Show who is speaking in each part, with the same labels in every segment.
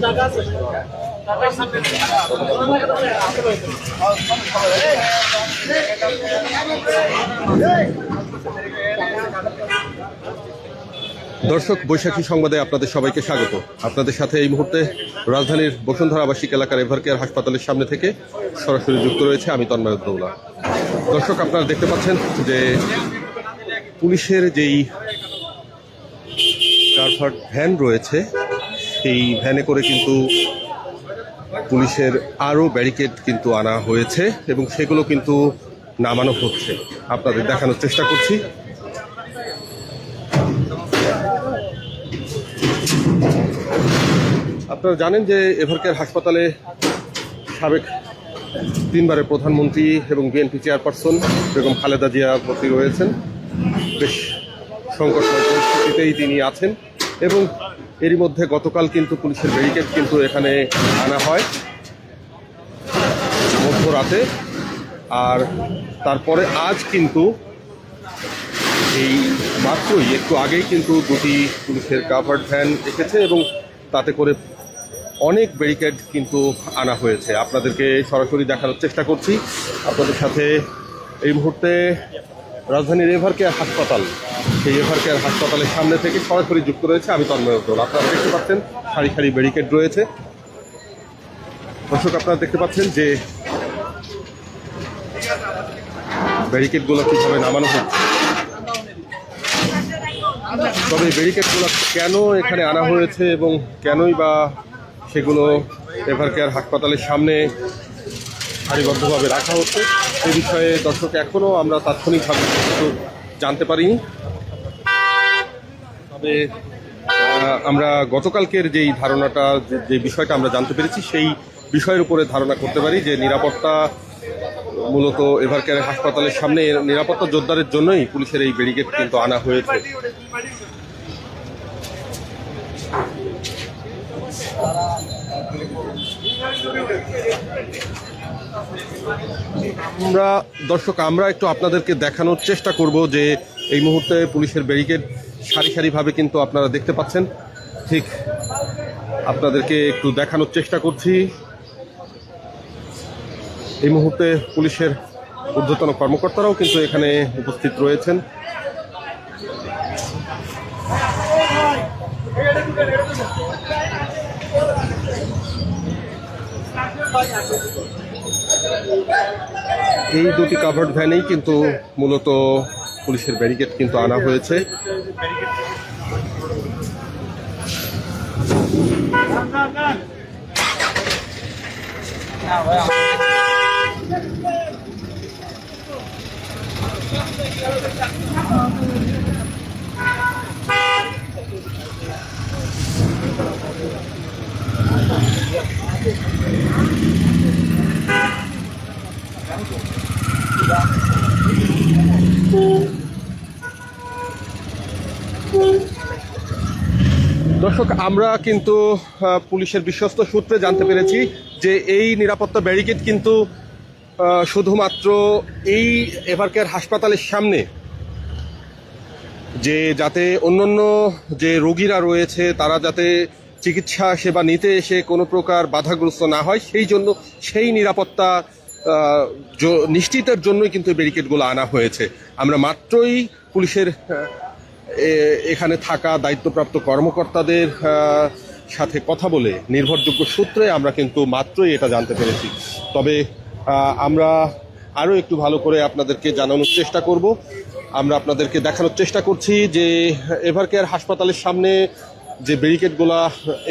Speaker 1: টাকা আছে টাকা সামনে আছে দর্শক, বৈশাখী সংবাদে আপনাদের সবাইকে স্বাগত। আপনাদের সাথে এই মুহূর্তে রাজধানীর বসুন্ধরা আবাসিক এলাকার এভারকেয়ার হাসপাতালের সামনে থেকে সরাসরি যুক্ত রয়েছে আমি তন্ময় উদ্দৌলা। দর্শক, আপনারা দেখতে পাচ্ছেন যে পুলিশের যেই কারভার্ট ভ্যান রয়েছে, সেই ভ্যানে করে কিন্তু পুলিশের আরও ব্যারিকেড কিন্তু আনা হয়েছে এবং সেগুলো কিন্তু নামানো হচ্ছে। আপনাদের দেখানোর চেষ্টা করছি। আপনারা জানেন যে এভারকেয়ার হাসপাতালে সাবেক তিনবারের প্রধানমন্ত্রী এবং বিএনপি চেয়ারপারসন বেগম খালেদা জিয়া ভর্তি রয়েছেন বেশ সংকটময় পরিস্থিতিতেই তিনি আছেন এবং এরই মধ্যে গতকাল কিন্তু পুলিশের ব্যারিকেড কিন্তু এখানে আনা হয় মধ্যরাতে। আর তারপরে আজ কিন্তু এই মাত্রই, একটু আগেই কিন্তু দুটি পুলিশের কাভার্ড ভ্যান এসেছে এবং তাতে করে অনেক ব্যারিকেড কিন্তু আনা হয়েছে। আপনাদেরকে সরাসরি দেখানোর চেষ্টা করছি। আপনাদের সাথে এই মুহূর্তে রাজধানীর এভার কেয়ার হাসপাতাল সেই এভার কেয়ার হাসপাতালের সামনে থেকে সরাসরি যুক্ত রয়েছে আমি তন্ময় আপনারা দেখতে পাচ্ছেন, সারি সারি ব্যারিকেড রয়েছে। দর্শক, আপনারা দেখতে পাচ্ছেন যে ব্যারিকেডগুলো কীভাবে নামানো হচ্ছে। তবে ব্যারিকেডগুলো কেন এখানে আনা হয়েছে এবং কেনই বা সেগুলো এভার কেয়ার হাসপাতালের সামনে সারিবদ্ধভাবে রাখা হচ্ছে। সে বিষয়ে দর্শক এখনও আমরা তাৎক্ষণিকভাবে কিছু জানতে পারিনি। তবে আমরা গতকালকের যেই ধারণাটা যে- বিষয়টা আমরা জানতে পেরেছি, সেই বিষয়ের উপরে ধারণা করতে পারি যে নিরাপত্তা মূলত এভার কেয়ার হাসপাতালের সামনে নিরাপত্তা জোরদারের জন্যই পুলিশের এই ব্যারিকেড কিন্তু আনা হয়েছে। আমরা, দর্শক, আমরা একটু আপনাদেরকে দেখানোর চেষ্টা করব যে এই মুহূর্তে পুলিশের ব্যারিকেড সারি সারিভাবে কিন্তু আপনারা দেখতে পাচ্ছেন। ঠিক আপনাদেরকে একটু দেখানোর চেষ্টা করছি। এই মুহূর্তে পুলিশের ঊর্ধ্বতন কর্মকর্তারাও কিন্তু এখানে উপস্থিত রয়েছেন। এই দুটি কাভার্ড ভ্যানেই কিন্তু মূলত পুলিশের ব্যারিকেড কিন্তু আনা হয়েছে। দর্শক, আমরা কিন্তু পুলিশের বিশ্বস্ত সূত্রে জানতে পেরেছি যে এই নিরাপত্তা ব্যারিকেড কিন্তু শুধুমাত্র এই এভারকেয়ার হাসপাতালের সামনে। যে যাতে অন্যান্য যে রোগীরা রয়েছে, তারা যাতে চিকিৎসা সেবা নিতে এসে কোনো প্রকার বাধাগ্রস্ত না হয়, সেই জন্য সেই নিরাপত্তা নিশ্চিতের জন্যই কিন্তু ব্যারিকেডগুলো আনা হয়েছে। আমরা মাত্রই পুলিশের এখানে থাকা দায়িত্বপ্রাপ্ত কর্মকর্তাদের সাথে কথা বলে নির্ভরযোগ্য সূত্রে আমরা কিন্তু মাত্রই এটা জানতে পেরেছি। তবে আমরা আরও একটু ভালো করে আপনাদেরকে জানানোর চেষ্টা করব। আমরা আপনাদেরকে দেখানোর চেষ্টা করছি যে এভারকেয়ার হাসপাতালের সামনে যে ব্যারিকেডগুলা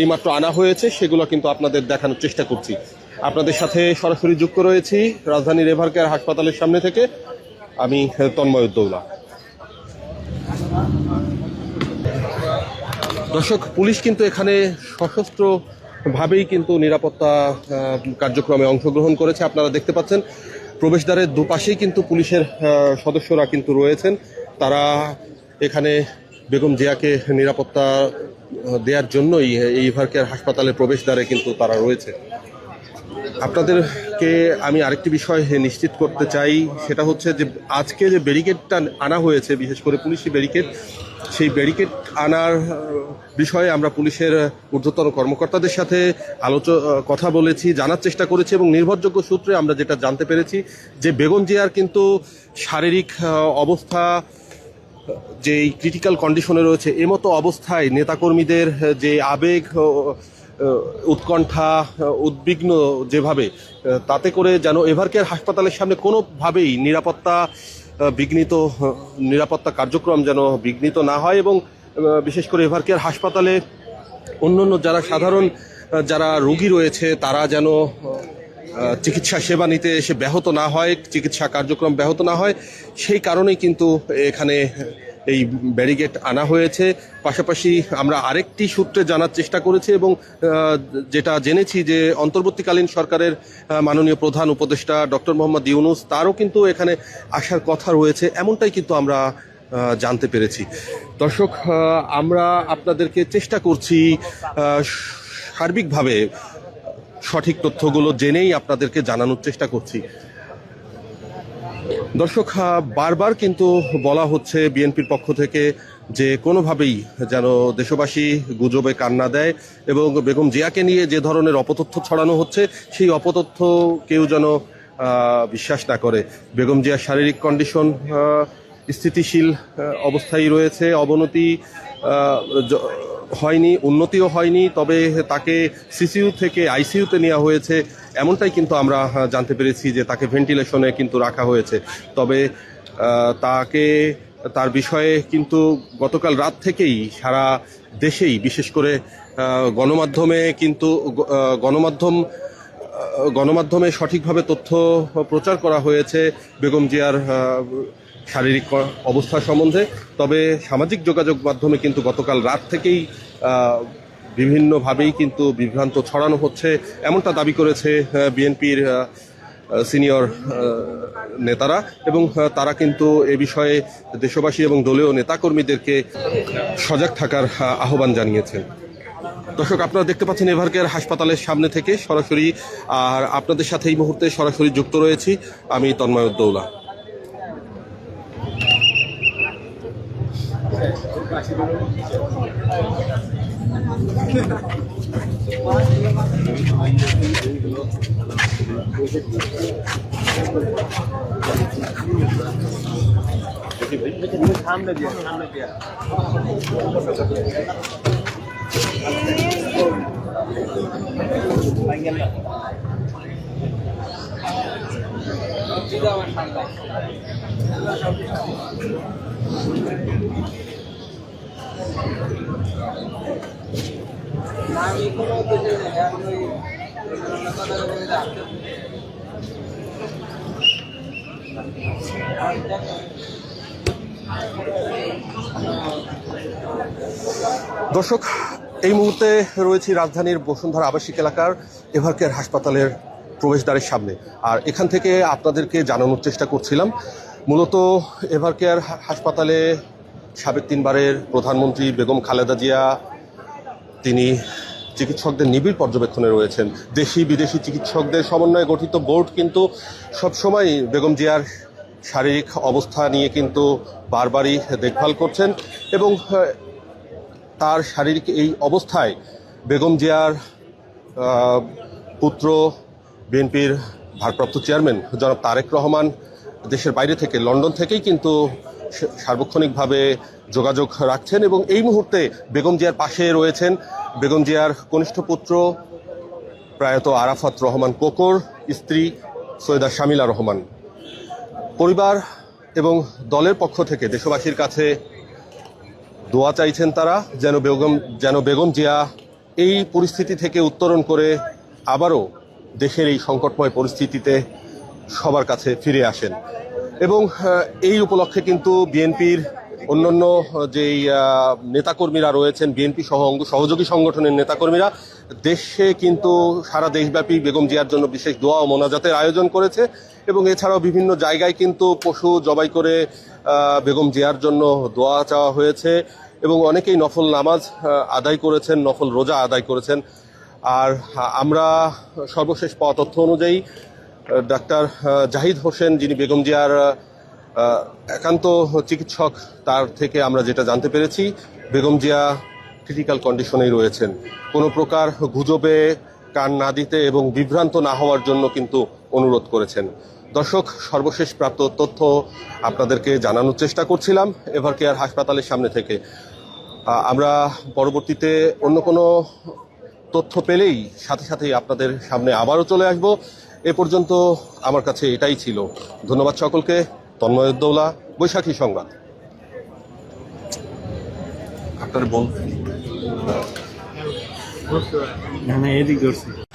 Speaker 1: এইমাত্র আনা হয়েছে, সেগুলো কিন্তু আপনাদের দেখানোর চেষ্টা করছি। আপনাদের সাথে সরাসরি যুক্ত রয়েছি রাজধানীর এভারকেয়ার হাসপাতালের সামনে থেকে আমি তন্ময় উদ্দৌলা। দর্শক, পুলিশ কিন্তু এখানে সশস্ত্র ভাবেই কিন্তু নিরাপত্তা কার্যক্রমে অংশগ্রহণ করেছে। আপনারা দেখতে পাচ্ছেন, প্রবেশদ্বারের দুপাশেই কিন্তু পুলিশের সদস্যরা কিন্তু রয়েছেন। তারা এখানে বেগম জিয়াকে নিরাপত্তা দেওয়ার জন্যই এই ভারকের হাসপাতালের প্রবেশদ্বারে কিন্তু তারা রয়েছে। আপনাদেরকে আমি আরেকটি বিষয় নিশ্চিত করতে চাই, সেটা হচ্ছে যে আজকে যে ব্যারিকেডটা আনা হয়েছে, বিশেষ করে পুলিশি ব্যারিকেড, সেই ব্যারিকেড আনার বিষয়ে আমরা পুলিশের ঊর্ধ্বতন কর্মকর্তাদের সাথে আলোচ, কথা বলেছি, জানার চেষ্টা করেছি এবং নির্ভরযোগ্য সূত্রে আমরা যেটা জানতে পেরেছি যে বেগম জিয়ার কিন্তু শারীরিক অবস্থা যে ক্রিটিক্যাল কন্ডিশনে রয়েছে, এমতো অবস্থায় নেতাকর্মীদের যে আবেগ উৎকণ্ঠা উদ্বিগ্ন যেভাবে তাতে করে যেন এভারকেয়ার হাসপাতালের সামনে কোনোভাবেই নিরাপত্তা বিঘ্নিত নিরাপত্তা কার্যক্রম যেন বিঘ্নিত না হয় এবং বিশেষ করে এভারকেয়ার হাসপাতালে অন্যান্য যারা সাধারণ যারা রোগী রয়েছে, তারা যেন চিকিৎসা সেবা নিতে এসে ব্যাহত না হয়, চিকিৎসা কার্যক্রম ব্যাহত না হয়, সেই কারণেই কিন্তু এখানে এই ব্যারিগেড আনা হয়েছে। পাশাপাশি আমরা আরেকটি সূত্রে জানার চেষ্টা করেছি এবং যেটা জেনেছি যে অন্তর্বর্তীকালীন সরকারের মাননীয় প্রধান উপদেষ্টা ডক্টর মোহাম্মদ ইউনুস, তারও কিন্তু এখানে আসার কথা রয়েছে। এমনটাই কিন্তু আমরা জানতে পেরেছি। দর্শক আমরা আপনাদেরকে চেষ্টা করছি সার্বিকভাবে সঠিক তথ্যগুলো জেনেই আপনাদেরকে জানানোর চেষ্টা করছি। দর্শক বারবার কিন্তু বলা হচ্ছে বিএনপির পক্ষ থেকে যে কোনোভাবেই যেন দেশবাসী গুজবে কান্না দেয় এবং বেগম জিয়াকে নিয়ে যে ধরনের অপতথ্য ছড়ানো হচ্ছে, সেই অপতথ্য কেউ যেন বিশ্বাস না করে। বেগম জিয়ার শারীরিক কন্ডিশন স্থিতিশীল অবস্থায় রয়েছে, অবনতি হয়নি, উন্নতিও হয়নি, তবে তাকে সিসিইউ থেকে আইসিইউতে নেওয়া হয়েছে। এমনটাই কিন্তু আমরা জানতে পেরেছি যে তাকে ভেন্টিলেশনে কিন্তু রাখা হয়েছে। তবে তাকে, তার বিষয়ে কিন্তু গতকাল রাত থেকেই সারা দেশেই, বিশেষ করে গণমাধ্যমে কিন্তু গণমাধ্যম গণমাধ্যমে সঠিকভাবে তথ্য প্রচার করা হয়েছে বেগম জিয়ার শারীরিক অবস্থা সম্বন্ধে। তবে সামাজিক যোগাযোগ মাধ্যমে কিন্তু গতকাল রাত থেকেই বিভিন্নভাবেই কিন্তু বিভ্রান্ত ছড়ানো হচ্ছে, এমনটা দাবি করেছে বিএনপির সিনিয়র নেতারা এবং তারা কিন্তু এ বিষয়ে দেশবাসী এবং দলীয় নেতাকর্মীদেরকে সজাগ থাকার আহ্বান জানিয়েছেন। দর্শক, আপনারা দেখতে পাচ্ছেন এভারকেয়ার হাসপাতালের সামনে থেকে সরাসরি, আর আপনাদের সাথে এই মুহূর্তে সরাসরি যুক্ত রয়েছি আমি তন্ময় উদ্দৌলা।
Speaker 2: সামনে দিয়ে সামনে দিয়ে আমি কোনো
Speaker 1: দর্শক, এই মুহূর্তে রয়েছি রাজধানীর বসুন্ধরা আবাসিক এলাকার এভারকেয়ার হাসপাতালের প্রবেশদ্বারের সামনে। আর এখান থেকে আপনাদেরকে জানানোর চেষ্টা করছিলাম, মূলত এভারকেয়ার হাসপাতালে সাবেক তিনবারের প্রধানমন্ত্রী বেগম খালেদা জিয়া তিনি চিকিৎসকদের নিবিড় পর্যবেক্ষণে রয়েছেন। দেশি, বিদেশি চিকিৎসকদের সমন্বয়ে গঠিত বোর্ড কিন্তু সবসময় বেগম জিয়ার শারীরিক অবস্থা নিয়ে কিন্তু বারবারই দেখভাল করছেন এবং তার শারীরিক এই অবস্থায় বেগম জিয়ার পুত্র বিএনপির ভারপ্রাপ্ত চেয়ারম্যান জনাব তারেক রহমান দেশের বাইরে থেকে, লন্ডন থেকেই কিন্তু সার্বক্ষণিকভাবে যোগাযোগ রাখছেন এবং এই মুহূর্তে বেগম জিয়ার পাশে রয়েছেন বেগম জিয়ার কনিষ্ঠ পুত্র প্রয়াত আরাফাত রহমান কোকর স্ত্রী সৈয়দা শামিলা রহমান। পরিবার এবং দলের পক্ষ থেকে দেশবাসীর কাছে দোয়া চাইছেন তারা যেন বেগম যেন বেগম জিয়া এই পরিস্থিতি থেকে উত্তরণ করে আবারও দেশের এই সংকটময় পরিস্থিতিতে সবার কাছে ফিরে আসেন। এবং এই উপলক্ষে কিন্তু বিএনপির অন্যান্য যেই নেতাকর্মীরা রয়েছেন, বিএনপি সহ সহযোগী সংগঠনের নেতাকর্মীরা, দেশে কিন্তু সারা দেশব্যাপী বেগম জিয়ার জন্য বিশেষ দোয়া ও মোনাজাতের আয়োজন করেছে এবং এছাড়াও বিভিন্ন জায়গায় কিন্তু পশু জবাই করে বেগম জিয়ার জন্য দোয়া চাওয়া হয়েছে এবং অনেকেই নফল নামাজ আদায় করেছেন, নফল রোজা আদায় করেছেন। আর আমরা সর্বশেষ পাওয়া তথ্য অনুযায়ী ডাক্তার জাহিদ হোসেন যিনি বেগম জিয়ার একান্ত চিকিৎসক, তার থেকে আমরা যেটা জানতে পেরেছি, বেগম জিয়া ক্রিটিক্যাল কন্ডিশনেই রয়েছেন। কোনো প্রকার গুজবে কান না দিতে এবং বিভ্রান্ত না হওয়ার জন্য কিন্তু অনুরোধ করেছেন। দর্শক, সর্বশেষ প্রাপ্ত তথ্য আপনাদেরকে জানানোর চেষ্টা করছিলাম, এভার কেয়ার হাসপাতালের সামনে থেকে। আমরা পরবর্তীতে অন্য কোনো তথ্য পেলেই সাথে সাথেই আপনাদের সামনে আবারও চলে আসব। এ পর্যন্ত আমার কাছে এটাই ছিল। ধন্যবাদ সকলকে। তন্ময়দৌলা বৈশাখী সংবাদ।
Speaker 3: আপনার বল
Speaker 4: না না এদিক ধরছি।